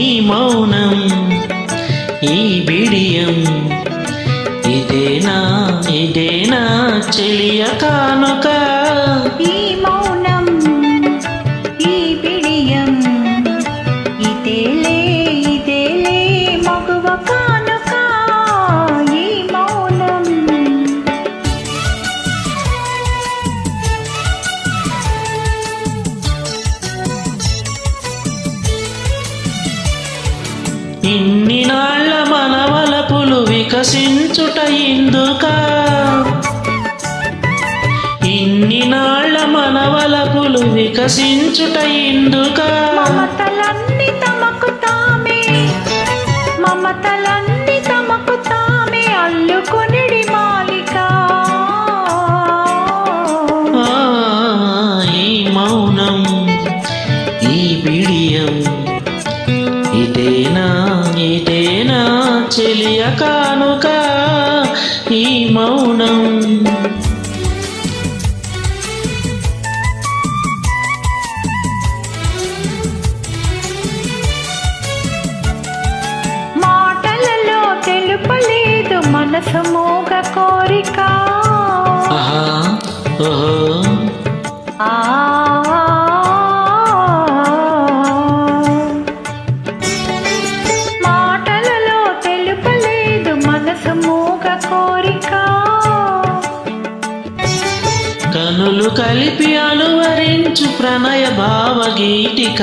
ఈ మౌనం ఈ బిడియం. ఇదేనా ఇదేనా చెలియ కానుక? ఈ మౌనం వికసించుట ఇందుక ఇన్ని నాళ్ళ మనవలపులు వికసించుట ఇందుక మమతలన్నీ తమకు తామే మమతలన్నీ తమకు తామే అల్లుకొనిడి మాలిక. ఆ, ఈ మౌనం ఈ బిడియం చెలియ కానుక ఈ మౌనం. మాటలలో తెలుపలేదు మనసు మూగ కోరిక. కలిపి అనువరించు ప్రణయ భావగీతిక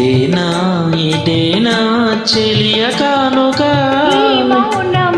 ఇదేనా ఇదేనా చెలియ కానుక మౌనం.